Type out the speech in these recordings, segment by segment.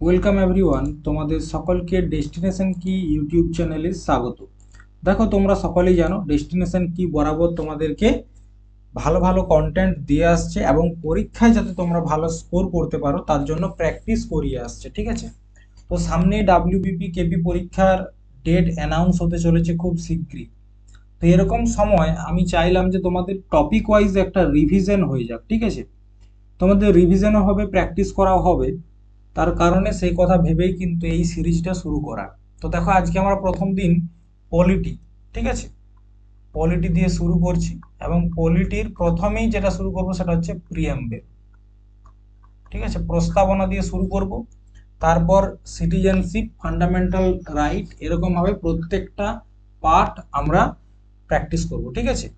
Welcome everyone তোমাদের সকলকে destination কি ইউটিউব চ্যানেলে স্বাগত। দেখো, তোমরা সকলেই জানো ডেস্টিনেশন কি বরাবর তোমাদেরকে ভালো ভালো কন্টেন্ট দিয়ে আসছে এবং পরীক্ষায় যাতে তোমরা ভালো স্কোর করতে পারো, তার জন্য প্র্যাকটিস করিয়ে আসছে, ঠিক আছে? তো সামনে ডাব্লিউবিপি কেপি পরীক্ষার ডেট অ্যানাউন্স হতে চলেছে খুব শীঘ্রই। তো এরকম সময় আমি চাইলাম যে তোমাদের টপিক ওয়াইজ একটা রিভিশন হয়ে যাক, ঠিক আছে? তোমাদের রিভিশনও হবে প্র্যাকটিস করাও হবে। তার কারণে সেই কথা ভেবেই কিন্তু এই সিরিজটা শুরু করা। তো দেখো, আজকে আমরা প্রথম দিন পলিটি, ঠিক আছে? পলিটি দিয়ে শুরু করছি এবং পলিটির প্রথমেই যেটা শুরু করব সেটা হচ্ছে প্রিয়াম্বেল ঠিক আছে? প্রস্তাবনা দিয়ে শুরু করব। তারপর সিটিজেনশিপ, ফান্ডামেন্টাল রাইট এরকমভাবে প্রত্যেকটা পার্ট আমরা প্র্যাকটিস করব, ঠিক আছে?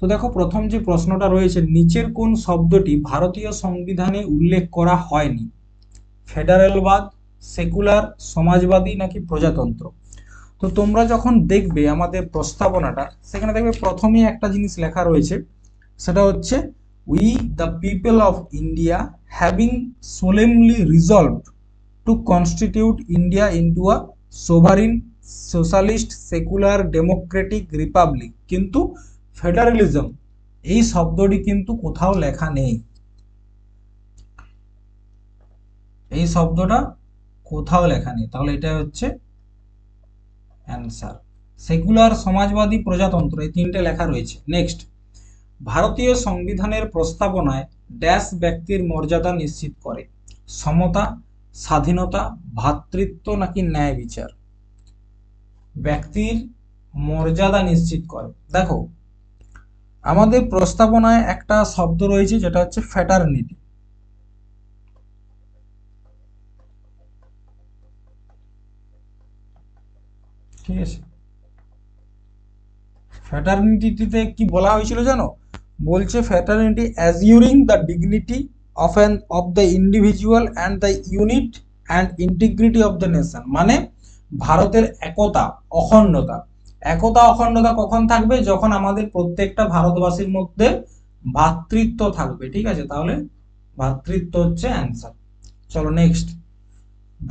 তো দেখো, প্রথম যে প্রশ্নটা রয়েছে, নিচের কোন শব্দটি ভারতীয় সংবিধানে উল্লেখ করা হয়নি? ফেডারেলবাদ, সেকুলার, সমাজবাদী নাকি প্রজাতন্ত্র? তো তোমরা যখন দেখবে আমাদের প্রস্তাবনাটা, সেখানে দেখবে প্রথমেই একটা জিনিস লেখা রয়েছে, সেটা হচ্ছে we the people of India having solemnly resolved to constitute India into a sovereign socialist secular democratic republic কিন্তু ফেডারেলিজম এই শব্দটি কিন্তু কোথাও লেখা নেই। এই শব্দটা কোথাও লেখা নেই। তাহলে এটা হচ্ছে অ্যান্সার সেকুলার সমাজবাদী, প্রজাতন্ত্র এই তিনটে লেখা রয়েছে। নেক্সট ভারতীয় সংবিধানের প্রস্তাবনায় ড্যাশ ব্যক্তির মর্যাদা নিশ্চিত করে। সমতা, স্বাধীনতা ভ্রাতৃত্ব নাকি ন্যায় বিচার? ব্যক্তির মর্যাদা নিশ্চিত করে। দেখো, আমাদের প্রস্তাবনায় একটা শব্দ রয়েছে, যেটা হচ্ছে ফ্যাটার্নিটি ঠিক আছে ফ্যাটার্নিটিতে কি বলা হয়েছিল জানো? বলছে fraternity assuring the dignity of an of the individual and the unit and integrity of the nation মানে ভারতের একতা, অখণ্ডতা। একতা, অখণ্ডতা কখন থাকবে? যখন আমাদের প্রত্যেকটা ভারতবাসীর মধ্যে ভাতৃত্ব থাকবে। ঠিক আছে? তাহলে ভাতৃত্ব হচ্ছে অ্যান্সার চলো নেক্সট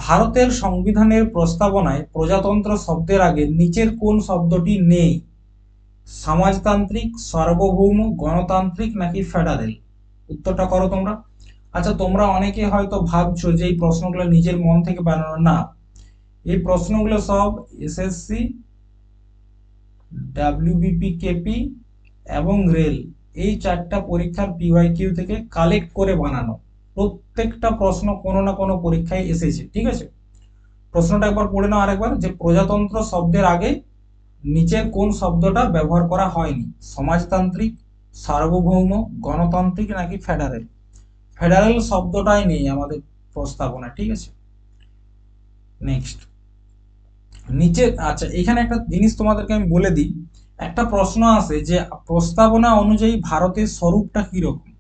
ভারতের সংবিধানের প্রস্তাবনায় প্রজাতন্ত্র শব্দের আগে নিচের কোন শব্দটি নেই? সমাজতান্ত্রিক, সার্বভৌম, গণতান্ত্রিক নাকি ফেডারেল? উত্তরটা করো তোমরা। আচ্ছা তোমরা অনেকে হয়তো ভাবছ যে এই প্রশ্নগুলো নিজের মন থেকে বানানো না, এই প্রশ্নগুলো সব এসএসসি ডাব্লিউবিপি কেপি এবং রেল, এই চারটা পরীক্ষার পিওয়াই কিউ থেকে কালেক্ট করে বানানো। প্রত্যেকটা প্রশ্ন কোনো না কোনো পরীক্ষায় এসেছে, ঠিক আছে? প্রশ্নটা একবার পড়ে নাও আরেকবার, যে প্রজাতন্ত্র শব্দের আগে নিচের কোন শব্দটা ব্যবহার করা হয়নি? সমাজতান্ত্রিক, সার্বভৌম, গণতান্ত্রিক নাকি ফেডারেল? ফেডারেল শব্দটাই নেই আমাদের প্রস্তাবনা ঠিক আছে? নেক্সট নিচে আচ্ছা এখানে একটা জিনিস তোমাদেরকে আমি বলে দিই। একটা প্রশ্ন আছে যে, প্রস্তাবনা অনুযায়ী ভারতের স্বরূপটা কীরকম?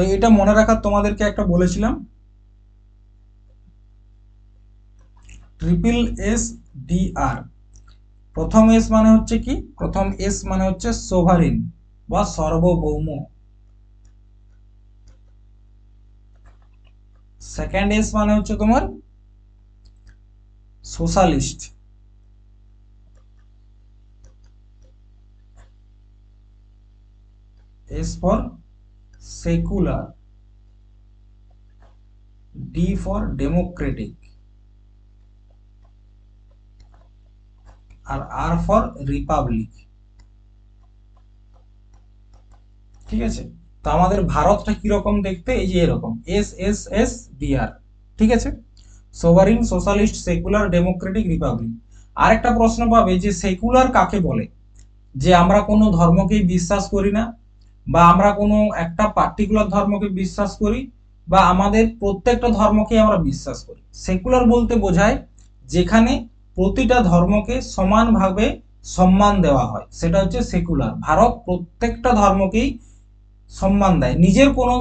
তো এটা মনে রাখার তোমাদেরকে একটা বলেছিলাম। ট্রিপল এস ডি আর প্রথম এস মানে হচ্ছে কি? প্রথম এস মানে হচ্ছে সোভারিন বা সর্বভৌম। সেকেন্ড এস মানে হচ্ছে তোমার socialist S for secular D for democratic আর আর ফর রিপাবলিক ঠিক আছে? তো আমাদের ভারতটা কীরকম দেখতে? এই যে এরকম। এস এস এস ডিআর ঠিক আছে? Sovereign socialist secular democratic republic আরেকটা প্রশ্ন পাবে যে সেকুলার কাকে বলে? যে আমরা কোনো ধর্মকেই বিশ্বাস করি না। বা আমরা কোনো একটা পার্টিকুলার ধর্মকে বিশ্বাস করি বা আমাদের প্রত্যেকটা ধর্মকে আমরা বিশ্বাস করি। সেকুলার বলতে বোঝায় যেখানে প্রতিটা ধর্মকে সমানভাবে সম্মান দেওয়া হয়, সেটা হচ্ছে সেকুলার ভারত প্রত্যেকটা ধর্মকেই সম্মান দেয়। নিজের কোনো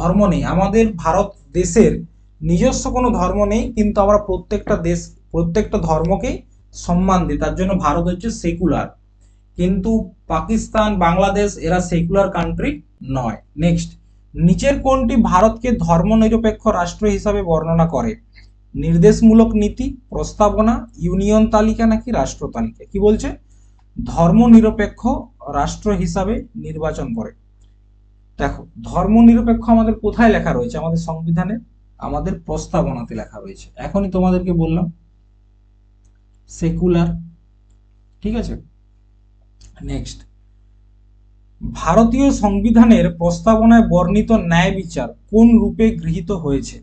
ধর্ম নেই। আমাদের ভারত দেশের নিজস্ব কোনো ধর্ম নেই, কিন্তু আমরা প্রত্যেকটা দেশ, প্রত্যেকটা ধর্মকেই সম্মান দিই। তার জন্য ভারত হচ্ছে সেকুলার কিন্তু পাকিস্তান, বাংলাদেশ, এরা সেকুলার কান্ট্রি নয়। নেক্সট নিচের কোনটি ভারতকে ধর্মনিরপেক্ষ রাষ্ট্র হিসাবে বর্ণনা করে? নির্দেশমূলক নীতি, প্রস্তাবনা, ইউনিয়ন তালিকা নাকি রাষ্ট্র তালিকা? কি বলছে? ধর্মনিরপেক্ষ রাষ্ট্র হিসাবে নির্বাচন করে। দেখো, ধর্মনিরপেক্ষ আমাদের কোথায় লেখা রয়েছে? আমাদের সংবিধানে, আমাদের প্রস্তাবনাতে লেখা রয়েছে। এখনই তোমাদেরকে বললাম সেকুলার ঠিক আছে? নেক্সট ভারতীয় সংবিধানের প্রস্তাবনায় বর্ণিত ন্যায় বিচার কোন রূপে গৃহীত হয়েছে?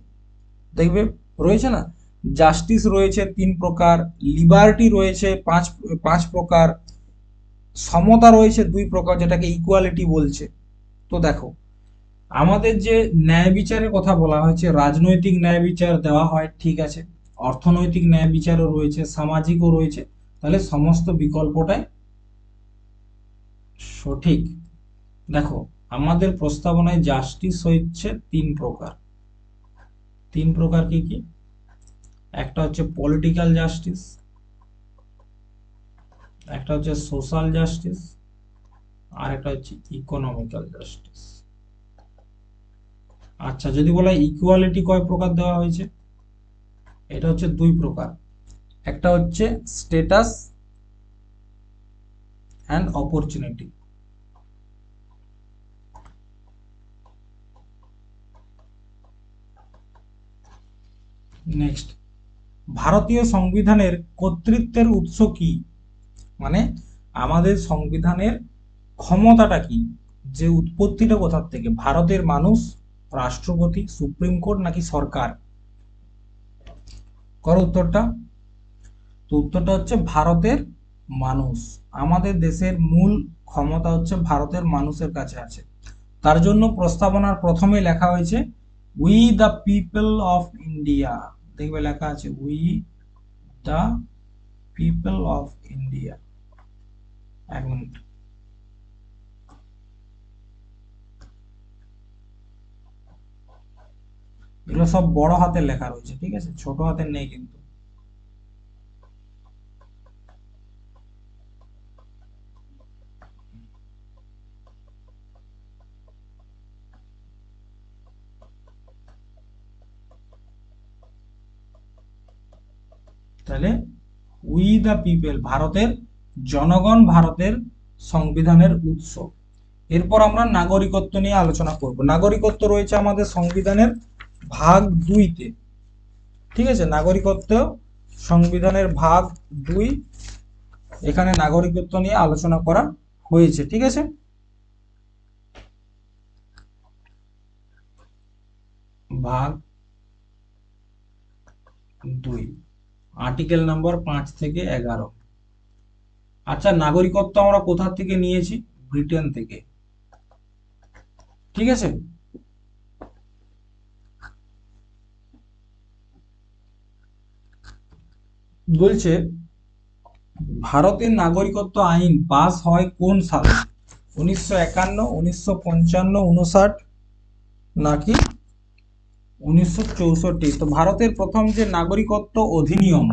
দেখবে, রয়েছে না? জাস্টিস রয়েছে তিন প্রকার, লিবার্টি রয়েছে পাঁচ পাঁচ প্রকার, সমতা রয়েছে দুই প্রকার, যেটাকে ইকুয়ালিটি বলছে। তো দেখো, আমাদের যে ন্যায় বিচারের কথা বলা হয়েছে, রাজনৈতিক ন্যায় বিচার দেওয়া হয়, ঠিক আছে। অর্থনৈতিক ন্যায় বিচারও রয়েছে, সামাজিকও রয়েছে। তাহলে সমস্ত বিকল্পটাই সঠিক। দেখো, আমাদের প্রস্তাবনায় জাস্টিস হচ্ছে তিন প্রকার। তিন প্রকার কি কি? একটা হচ্ছে পলিটিক্যাল জাস্টিস একটা হচ্ছে সোশ্যাল জাস্টিস আর একটা হচ্ছে ইকোনমিক্যাল জাস্টিস আচ্ছা যদি বলা ইকুয়ালিটি কয় প্রকার দেওয়া হয়েছে? এটা হচ্ছে দুই প্রকার। একটা হচ্ছে স্টেটাস অ্যান্ড অপরচুনিটি নেক্সট ভারতীয় সংবিধানের কর্তৃত্বের উৎস কি? মানে আমাদের সংবিধানের ক্ষমতাটা কি? যে উৎপত্তিটা কোথার থেকে? ভারতের মানুষ, রাষ্ট্রপতি, সুপ্রিম কোর্ট নাকি সরকার? করো উত্তরটা। তো উত্তরটা হচ্ছে ভারতের মানুষ। আমাদের দেশের মূল ক্ষমতা হচ্ছে ভারতের মানুষের কাছে আছে। তার জন্য প্রস্তাবনার প্রথমে লেখা হয়েছে we the people of India দেখবে লেখা আছে we the people of India এক মিনিট এগুলো সব বড় হাতের লেখা রয়েছে, ঠিক আছে? ছোট হাতের নেই কিন্তু। তাহলে উই দ্য পিপল ভারতের জনগণ ভারতের সংবিধানের উৎস। এরপর আমরা নাগরিকত্ব নিয়ে আলোচনা করব। নাগরিকত্ব রয়েছে আমাদের সংবিধানের ভাগ দুইতে। ঠিক আছে? নাগরিকত্ব সংবিধানের ভাগ দুই, এখানে নাগরিকত্ব নিয়ে আলোচনা করা হয়েছে। ঠিক আছে? ভাগ দুই। আর্টিকেল নাম্বার পাঁচ থেকে এগারো। আচ্ছা নাগরিকত্ব আমরা কোথা থেকে নিয়েছি? ব্রিটেন থেকে। ঠিক আছে? বলছে, ভারতের নাগরিকত্ব আইন পাস হয় কোন সালে? উনিশশো একান্ন, উনিশশো পঞ্চান্ন, উনষাট নাকি উনিশশো চৌষট্টি। তো ভারতের প্রথম যে নাগরিকত্ব অধিনিয়ম,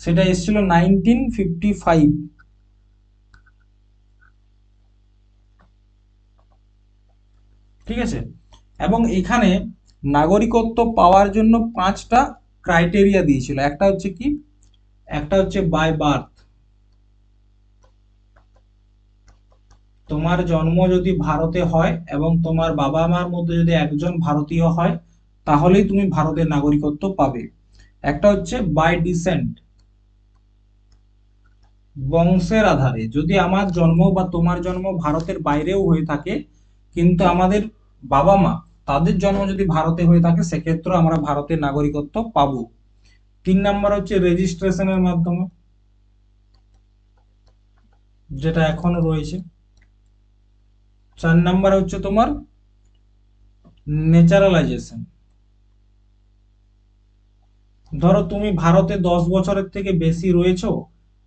সেটা এসেছিল নাইনটিন ফিফটি ফাইভ। ঠিক আছে? এবং এখানে নাগরিকত্ব পাওয়ার জন্য পাঁচটা ক্রাইটেরিয়া দিয়েছিল। একটা হচ্ছে কি? একটা হচ্ছে বাই বার্থ তোমার জন্ম যদি ভারতে হয় এবং তোমার বাবা মার মধ্যে যদি একজন ভারতীয় হয় তাহলেই তুমি ভারতের নাগরিকত্ব পাবে। একটা হচ্ছে বাই ডিসেন্ট বংশের আধারে। যদি আমার জন্ম বা তোমার জন্ম ভারতের বাইরেও হয়ে থাকে, কিন্তু আমাদের বাবা মা তাদের জন্ম যদি ভারতে হয়ে থাকে, সেক্ষেত্রে আমরা ভারতের নাগরিকত্ব পাবো। তিন নাম্বার হচ্ছে রেজিস্ট্রেশনের মাধ্যমে, যেটা এখনও রয়েছে। চার নাম্বার হচ্ছে তোমার ন্যাচারালাইজেশন ধরো তুমি ভারতে দশ বছরের থেকে বেশি রয়েছো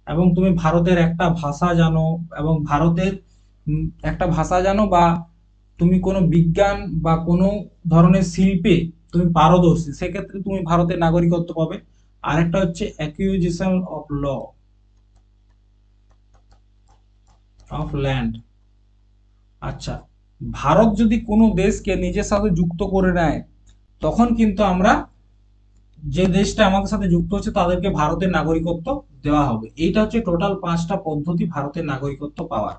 এবং তুমি ভারতের একটা ভাষা জানো এবং ভারতের একটা ভাষা জানো বা তুমি কোনো বিজ্ঞান বা কোনো ধরনের শিল্পে তুমি পারদর্শী, সেক্ষেত্রে তুমি ভারতের নাগরিকত্ব পাবে। আরেকটা হচ্ছে acquisition of law of land আচ্ছা ভারত যদি কোনো দেশকে নিজের সাথে যুক্ত করে নেয়, তখন কিন্তু আমরা যে দেশটা আমাদের সাথে যুক্ত হচ্ছে, তাদেরকে ভারতের নাগরিকত্ব দেওয়া হবে। এইটা হচ্ছে টোটাল পাঁচটা পদ্ধতি ভারতের নাগরিকত্ব পাওয়ার।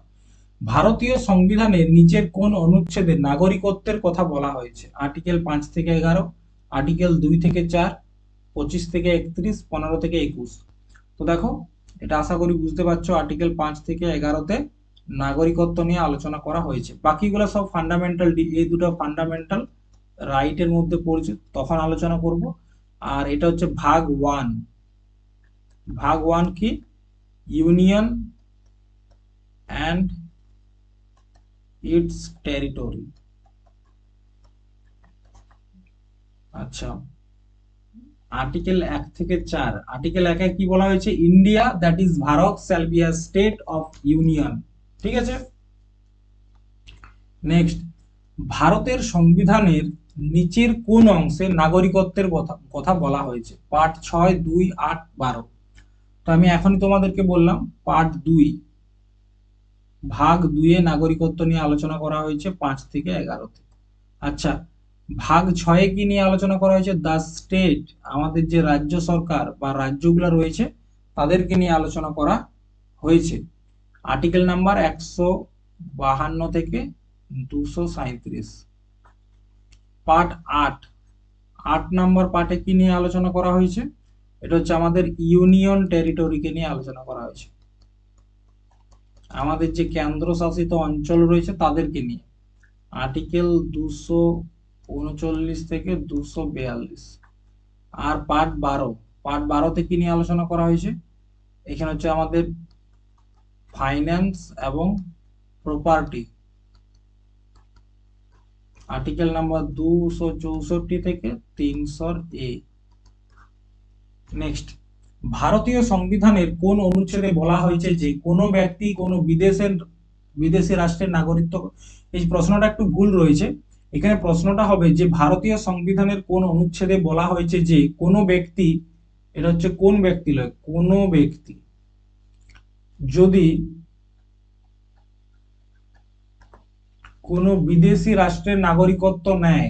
ভারতীয় সংবিধানের নিচের কোন অনুচ্ছেদে নাগরিকত্বের কথা বলা হয়েছে? আর্টিকেল পাঁচ থেকে এগারো আর্টিকেল দুই থেকে চার, পঁচিশ থেকে একত্রিশ, পনেরো থেকে একুশ। তো দেখো, এটা আশা করি বুঝতে পারছ আর্টিকেল পাঁচ থেকে এগারোতে নাগরিকত্ব নিয়ে আলোচনা করা হয়েছে। বাকিগুলো সব ফান্ডামেন্টাল এই দুটো ফান্ডামেন্টাল রাইটের মধ্যে পড়ছে, তখন আলোচনা করব। আর এটা হচ্ছে ভাগ ওয়ান। ভাগ ওয়ান কি? Union and its territory. আচ্ছা আর্টিকেল এক থেকে চার। আর্টিকেল একে কি বলা হয়েছে? India, that is Bharat, shall be a state of union. ঠিক আছে? নেক্সট, ভারতের সংবিধানের নিচের কোন অংশে নাগরিকত্বের কথা বলা হয়েছে। পার্ট ছয়, দুই, আট, বারো। তো আমি এখনই তোমাদেরকে বললাম পার্ট দুই। ভাগ দুইয়ে নাগরিকত্ব নিয়ে আলোচনা করা হয়েছে পাঁচ থেকে এগারোতে। আচ্ছা ভাগ ছয়ে কি নিয়ে আলোচনা করা হয়েছে? দ্য স্টেট, আমাদের যে রাজ্য সরকার বা রাজ্যগুলো রয়েছে, তাদেরকে নিয়ে আলোচনা করা হয়েছে। আর্টিকেল নাম্বার একশো বাহান্ন থেকে দুশো সাঁত্রিশ পার্ট আট। আট নাম্বার পার্টে কি নিয়ে আলোচনা করা হয়েছে? এটা হচ্ছে আমাদের ইউনিয়ন টেরিটরিকে নিয়ে আলোচনা করা হয়েছে। আমাদের যে কেন্দ্রশাসিত অঞ্চল রয়েছে তাদেরকে নিয়ে। আর্টিকেল দুশো উনচল্লিশ থেকে দুশো বিয়াল্লিশ। আর পার্ট বারো। পার্ট বারোতে কি নিয়ে আলোচনা করা হয়েছে? এখানে হচ্ছে আমাদের ফাইন্যান্স এবং প্রপার্টি। আর্টিকেল নাম্বার দুশো চৌষট্টি থেকে তিনশো এ। নেক্সট ভারতীয় সংবিধানের কোন অনুচ্ছেদে বলা হয়েছে যে কোনো ব্যক্তি কোনো বিদেশের, বিদেশি রাষ্ট্রের নাগরিকত্ব, এই প্রশ্নটা একটু ভুল রয়েছে। এখানে প্রশ্নটা হবে যে ভারতীয় সংবিধানের কোন অনুচ্ছেদে বলা হয়েছে যে কোনো ব্যক্তি, এটা হচ্ছে কোন ব্যক্তি লয় কোনো ব্যক্তি। যদি কোনো বিদেশি রাষ্ট্রের নাগরিকত্ব নেয়।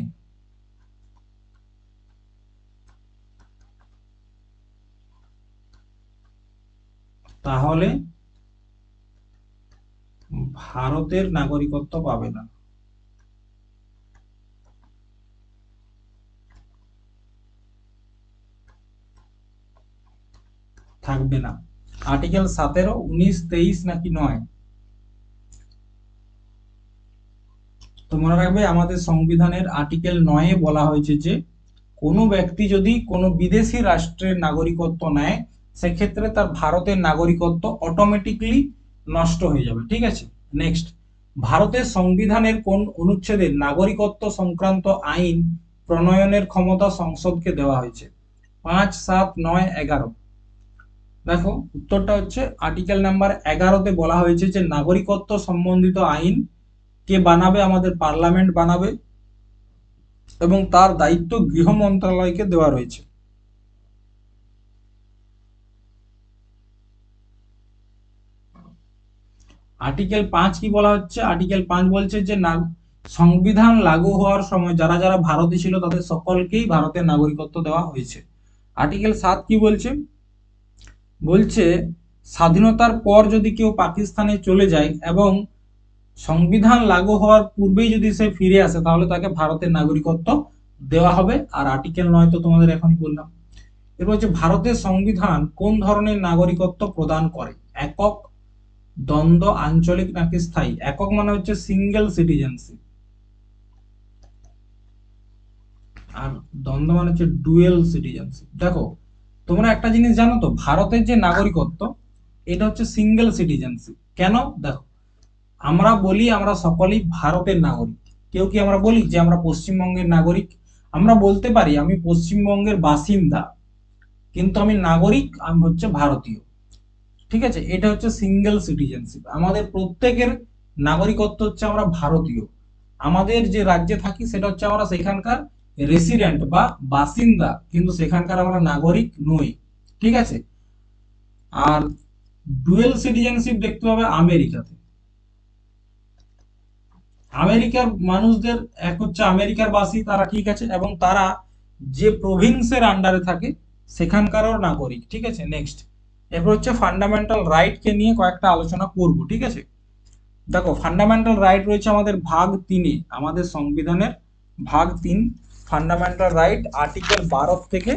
তাহলে ভারতের নাগরিকত্ব পাবে না। থাকবে না। আর্টিকেল সতেরো, উনিশ, তেইশ নাকি নয়? তো মনে রাখবে আমাদের সংবিধানের আর্টিকেল নয়ে বলা হয়েছে যে, কোনো ব্যক্তি যদি কোনো বিদেশি রাষ্ট্রের নাগরিকত্ব নেয়, সেক্ষেত্রে তার ভারতের নাগরিকত্ব অটোমেটিকলি নষ্ট হয়ে যাবে। ঠিক আছে? নেক্সট ভারতের সংবিধানের কোন অনুচ্ছেদে নাগরিকত্ব সংক্রান্ত আইন প্রণয়নের ক্ষমতা সংসদকে দেওয়া হয়েছে? পাঁচ, সাত, নয়, এগারো। দেখো, উত্তরটা হচ্ছে আর্টিকেল নাম্বার এগারোতে বলা হয়েছে যে, নাগরিকত্ব সম্বন্ধিত আইন কে বানাবে, আমাদের পার্লামেন্ট বানাবে এবং তার দায়িত্ব গৃহ মন্ত্রণালয়কে দেওয়া রয়েছে। আর্টিকেল পাঁচ কি বলা হচ্ছে? আর্টিকেল পাঁচ বলছে যে, না, সংবিধান লাগু হওয়ার সময় যারা যারা ভারতে ছিল তাদের সকলকেই ভারতের নাগরিকত্ব দেওয়া হয়েছে। আর্টিকেল সাত কি বলছে? বলছে, স্বাধীনতার পর যদি কেউ পাকিস্তানে চলে যায় এবং সংবিধান লাগু হওয়ার পূর্বেই যদি সে ফিরে আসে, তাহলে তাকে ভারতের নাগরিকত্ব দেওয়া হবে। আর আর্টিকেল নয় তো তোমাদের এখনই বললাম। এরপর হচ্ছে, ভারতের সংবিধান কোন ধরনের নাগরিকত্ব প্রদান করে? একক, দ্বন্দ্ব, আঞ্চলিক নাকি স্থায়ী? একক মানে হচ্ছে সিঙ্গেল সিটিজেনশিপ আর দ্বন্দ্ব মানে হচ্ছে ডুয়েল সিটিজেনশিপ দেখো, তোমরা একটা জিনিস জানো তো, ভারতের যে নাগরিকত্ব, এটা হচ্ছে সিঙ্গেল সিটিজেনশিপ কেন? দেখো আমরা বলি আমরা সকলেই ভারতের নাগরিক। কেউ কি আমরা বলি যে আমরা পশ্চিমবঙ্গের নাগরিক? আমরা বলতে পারি আমি পশ্চিমবঙ্গের বাসিন্দা, কিন্তু আমি নাগরিক, আমি হচ্ছে ভারতীয়। ঠিক আছে? এটা হচ্ছে সিঙ্গেল সিটিজেনশিপ আমাদের প্রত্যেকের নাগরিকত্ব হচ্ছে আমরা ভারতীয়। আমাদের যে রাজ্যে থাকি সেটা হচ্ছে আমরা সেখানকার রেসিডেন্ট বা বাসিন্দা, কিন্তু সেখানকার আমরা নাগরিক নই। ঠিক আছে? আর ডুয়েল সিটিজেনশিপ দেখতে পাবে আমেরিকাতে। আমেরিকার মানুষদের, এক হচ্ছে আমেরিকার বাসী, তারা ঠিক আছে, এবং তারা যে প্রভিন্সের আন্ডারে থাকে, সেখানকারও নাগরিক, ঠিক আছে নেক্সট এরপর হচ্ছে ফান্ডামেন্টাল রাইটকে নিয়ে কয়েকটা আলোচনা করব, ঠিক আছে? দেখো ফান্ডামেন্টাল রাইট রয়েছে আমাদের ভাগ তিনে, আমাদের সংবিধানের ভাগ তিন ফান্ডামেন্টাল রাইট আর্টিকেল বারো থেকে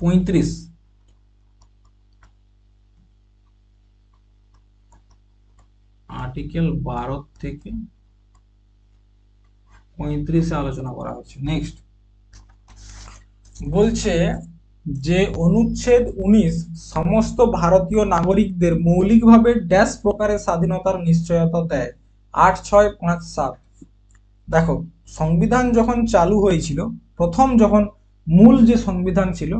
পঁয়ত্রিশ। আর্টিকেল বারো থেকে পঁয়ত্রিশে আলোচনা করা হচ্ছে নেক্সট বলছে যে, অনুচ্ছেদ উনিশ, সমস্ত ভারতীয় নাগরিকদের মৌলিকভাবে ড্যাশ প্রকারের স্বাধীনতার নিশ্চয়তা দেয়। আট ছয় পাঁচ সাত। দেখো, সংবিধান যখন চালু হয়েছিল, প্রথম যখন মূল যে সংবিধান ছিল,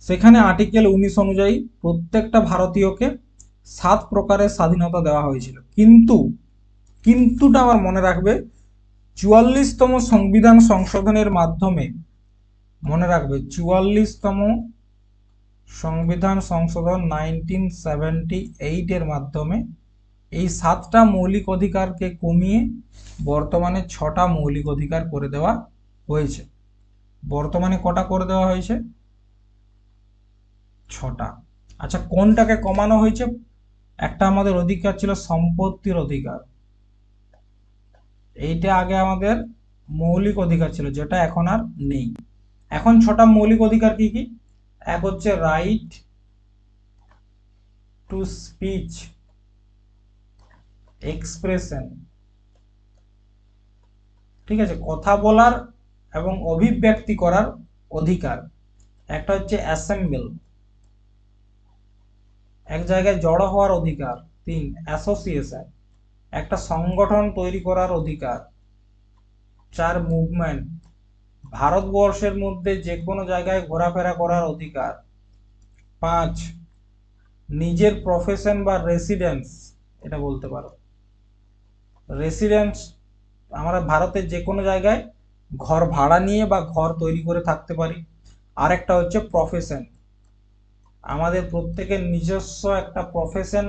সেখানে আর্টিকেল উনিশ অনুযায়ী প্রত্যেকটা ভারতীয়কে সাত প্রকারের স্বাধীনতা দেওয়া হয়েছিল। কিন্তু কিন্তুটা আমার মনে রাখবে, চুয়াল্লিশতম সংবিধান সংশোধনের মাধ্যমে, মনে রাখবে, চুয়াল্লিশতম সংবিধান সংশোধন নাইনটিন সেভেন্টি এইটের মাধ্যমে এই সাতটা মৌলিক অধিকারকে কমিয়ে বর্তমানে ছটা মৌলিক অধিকার করে দেওয়া হয়েছে। বর্তমানে কটা করে দেওয়া হয়েছে? ছটা। আচ্ছা কোনটাকে কমানো হয়েছে? একটা আমাদের অধিকার ছিল সম্পত্তির অধিকার। এইটা আগে আমাদের মৌলিক অধিকার ছিল, যেটা এখন আর নেই। এখন ছটা মৌলিক অধিকার কি কি? এক হচ্ছে রাইট টু স্পিচ এক্সপ্রেশন ঠিক আছে, কথা বলার এবং অভিব্যক্তি করার অধিকার। একটা হচ্ছে অ্যাসেম্বল এক জায়গায় জড়ো হওয়ার অধিকার তিন অ্যাসোসিয়েশন একটা সংগঠন তৈরি করার অধিকার। চার মুভমেন্ট ভারতবর্ষের মধ্যে যে কোনো জায়গায় ঘোরাফেরা করার অধিকার। পাঁচ, নিজের প্রফেশন বা রেসিডেন্স এটা বলতে পারো। রেসিডেন্স আমরা ভারতের যে কোনো জায়গায় ঘর ভাড়া নিয়ে বা ঘর তৈরি করে থাকতে পারি। আরেকটা হচ্ছে প্রফেশন আমাদের প্রত্যেকের নিজস্ব একটা প্রফেশন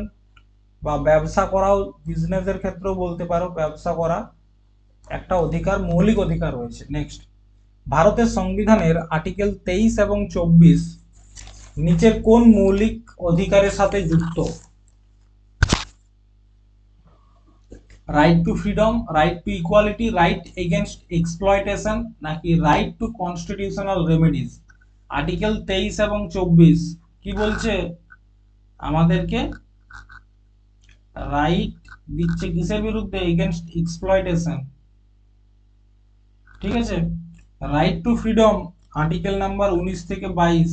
বা ব্যবসা করাও বিজনেসের ক্ষেত্রেও বলতে পারো, ব্যবসা করা একটা অধিকার, মৌলিক অধিকার রয়েছে। নেক্সট ভারতের সংবিধানের আর্টিকেল তেইশ এবং চব্বিশ নিচের কোন মৌলিক অধিকারের সাথে যুক্ত? Right to freedom right to equality right against exploitation নাকি right to constitutional remedies article তেইশ এবং চব্বিশ কি বলছে? আমাদেরকে রাইট দিচ্ছে কিসের বিরুদ্ধে? এগেনস্ট এক্সপ্লয়টেশন ঠিক আছে? Right to freedom article number উনিশ থেকে বাইশ।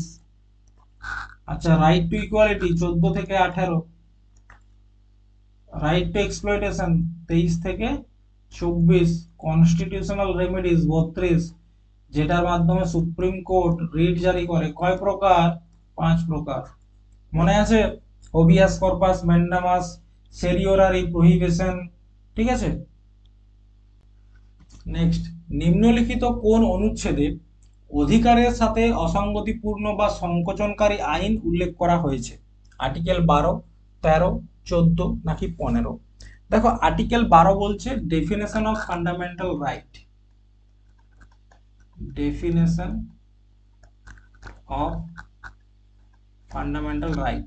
আচ্ছা রাইট টু ইকুয়ালিটি চোদ্দ থেকে আঠারো। রাইট টু এক্সপ্লয়টেশন তেইশ থেকে চব্বিশ। কনস্টিটিউশনাল রেমেডিস বত্রিশ। যেটার মাধ্যমে সুপ্রিম কোর্ট রিট জারি করে। কয় প্রকার? পাঁচ প্রকার। মনে আছে? Habeas corpus mandamus certiorari prohibition ঠিক আছে? নেক্সট নিম্নলিখিত কোন অনুচ্ছেদে অধিকারের সাথে অসঙ্গতিপূর্ণ বা সংকোচনকারী আইন উল্লেখ করা হয়েছে? আর্টিকেল বারো, তেরো, চোদ্দ নাকি পনেরো? দেখো আর্টিকেল বারো বলছে definition of fundamental right definition of fundamental right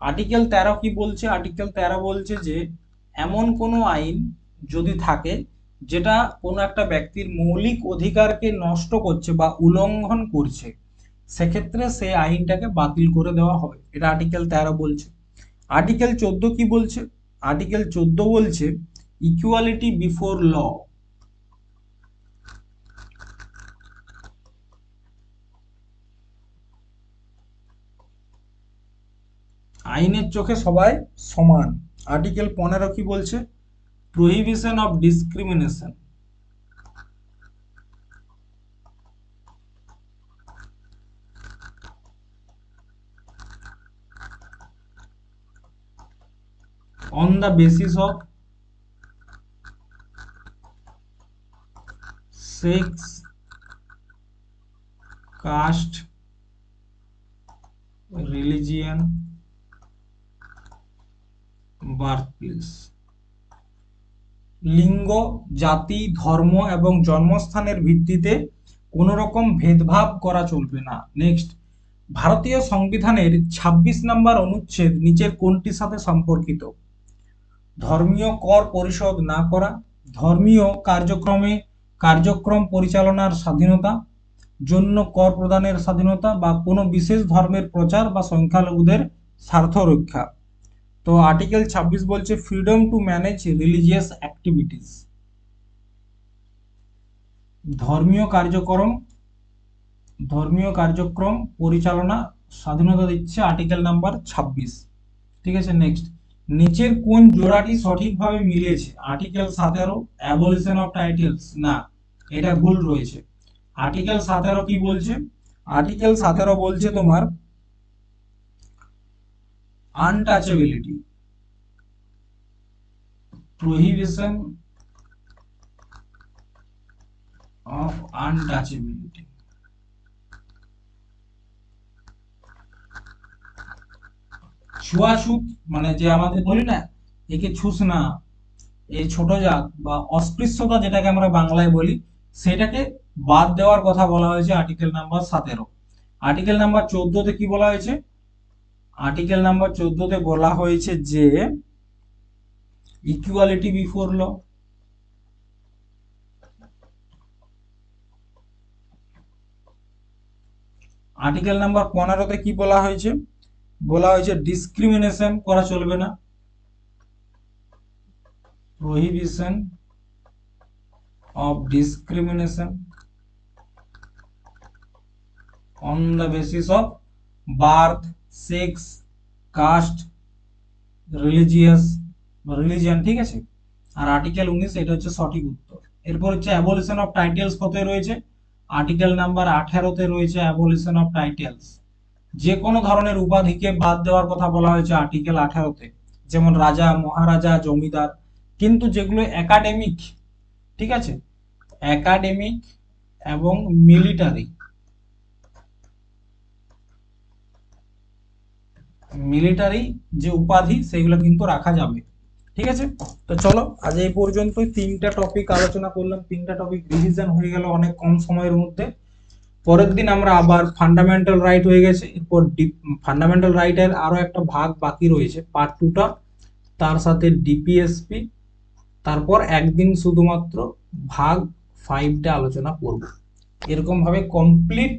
article তেরো কি বলছে? আর্টিকেল তেরো বলছে যে, এমন কোনো আইন যদি থাকে, যেটা কোনো একটা ব্যক্তির মৌলিক অধিকারকে নষ্ট করছে বা উল্লঙ্ঘন করছে, সেক্ষেত্রে সে আইনটাকে বাতিল করে দেওয়া হবে। এটা আর্টিকেল তেরো বলছে। আর্টিকেল চোদ্দ কি বলছে? আর্টিকেল চোদ্দ বলছে ইকুয়ালিটি বিফোর ল আইনের চোখে সবাই সমান। আর্টিকেল পনেরো কি বলছে? Prohibition of discrimination on the basis of sex caste, religion birthplace লিঙ্গ, জাতি, ধর্ম এবং জন্মস্থানের ভিত্তিতে কোনো রকম ভেদভাব করা চলবে না। নেক্সট ভারতীয় সংবিধানের ২৬ নম্বর অনুচ্ছেদ নিচের কোনটির সাথে সম্পর্কিত? ধর্মীয় কর পরিশোধ না করা, ধর্মীয় কার্যক্রমে কার্যক্রম পরিচালনার স্বাধীনতা, জন্য কর প্রদানের স্বাধীনতা বা কোনো বিশেষ ধর্মের প্রচার বা সংখ্যালঘুদের স্বার্থ রক্ষা। তো আর্টিকেল ২৬ বলছে freedom to manage religious activities ধর্মীয় কার্যক্রম ধর্মীয় কার্যক্রম পরিচালনা স্বাধীনতা দিচ্ছে আর্টিকেল নাম্বার ২৬ ঠিক আছে নেক্সট নিচের কোন জোড়াটি সঠিকভাবে মিলেছে? আর্টিকেল সতেরো অ্যাবলিশন অফ টাইটেলস না, এটা ভুল রয়েছে। আর্টিকেল সতেরো কি বলছে? আর্টিকেল সতেরো বলছে তোমার আনটাচেবিলিটি প্রহিবিশন অফ আনটাচেবিলিটি ছুয়াছুত মানে যে আমাদের বলি না, একে ছুস না এই ছোট জাত বা অস্পৃশ্যতা যেটাকে আমরা বাংলায় বলি, সেটাকে বাদ দেওয়ার কথা বলা হয়েছে আর্টিকেল নাম্বার সতেরো। আর্টিকেল নাম্বার চোদ্দতে কি বলা হয়েছে? আর্টিকেল নাম্বার চোদ্দতে বলা হয়েছে যে equality before law article number পনেরোতে কি বলা হয়েছে? বলা হয়েছে ডিসক্রিমিনেশন করা চলবে না। Prohibition of discrimination on the basis of birth sex caste religious religion ঠিক আছে? আর আর্টিকেল উনিশ, এটা হচ্ছে সঠিক উত্তর। এরপর হচ্ছে অ্যাবলিশন অফ টাইটেলস কত রয়েছে? আর্টিকেল নাম্বার আঠারোতে রয়েছে অ্যাবলিশন অফ টাইটেলস যে কোনো ধরনের উপাধিকে বাদ দেওয়ার কথা বলা হয়েছে আর্টিকেল আঠারোতে যেমন রাজা, মহারাজা, জমিদার। কিন্তু যেগুলো একাডেমিক ঠিক আছে? একাডেমিক এবং মিলিটারি মিলিটারি যে উপাধি, সেগুলো কিন্তু রাখা যাবে। ঠিক আছে? তো চলো, আজ এই পর্যন্ত তিনটা টপিক আলোচনা করলাম। তিনটা টপিক রিভিশন হয়ে গেল অনেক কম সময়ের মধ্যে। পরের দিন আমরা আবার ফান্ডামেন্টাল রাইট হয়ে গেছে। এরপর ফান্ডামেন্টাল রাইটের আরও একটা ভাগ বাকি রয়েছে পার্ট টুটা তার সাথে ডিপিএসপি তারপর একদিন শুধুমাত্র ভাগ ফাইভটা আলোচনা করব। এরকম ভাবে কমপ্লিট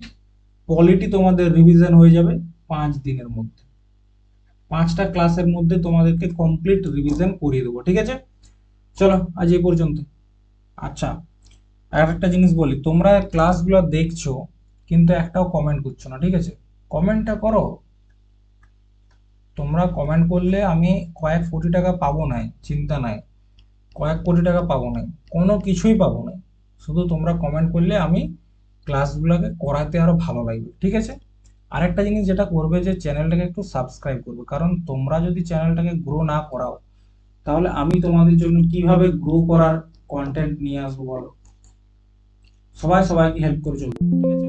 পলিটি তোমাদের রিভিশন হয়ে যাবে পাঁচ দিনের মধ্যে। পাঁচটা ক্লাসের মধ্যে তোমাদেরকে কমপ্লিট রিভিশন করিয়ে দেবো, ঠিক আছে? চলো, আজ এই পর্যন্ত। আচ্ছা আর একটা জিনিস বলি, তোমরা ক্লাসগুলো দেখছ, কিন্তু একটাও কমেন্ট করছ না, ঠিক আছে? কমেন্টটা করো। তোমরা কমেন্ট করলে আমি কয়েক কোটি টাকা পাবো নাই, চিন্তা নাই। কয়েক কোটি টাকা পাবো নাই, কোনো কিছুই পাবো না শুধু তোমরা কমেন্ট করলে আমি ক্লাসগুলোকে করাতে আরও ভালো লাগবে, ঠিক আছে? আরেকটা জিনিস যেটা করবে যে চ্যানেলটাকে একটু সাবস্ক্রাইব করবে। কারণ তোমরা যদি চ্যানেলটাকে গ্রো না করাও, তাহলে আমি তোমাদের জন্য কীভাবে গ্রো করার কন্টেন্ট নিয়ে আসব বলো? সবাই সবাইকে হেল্প করে চলবে ঠিক আছে?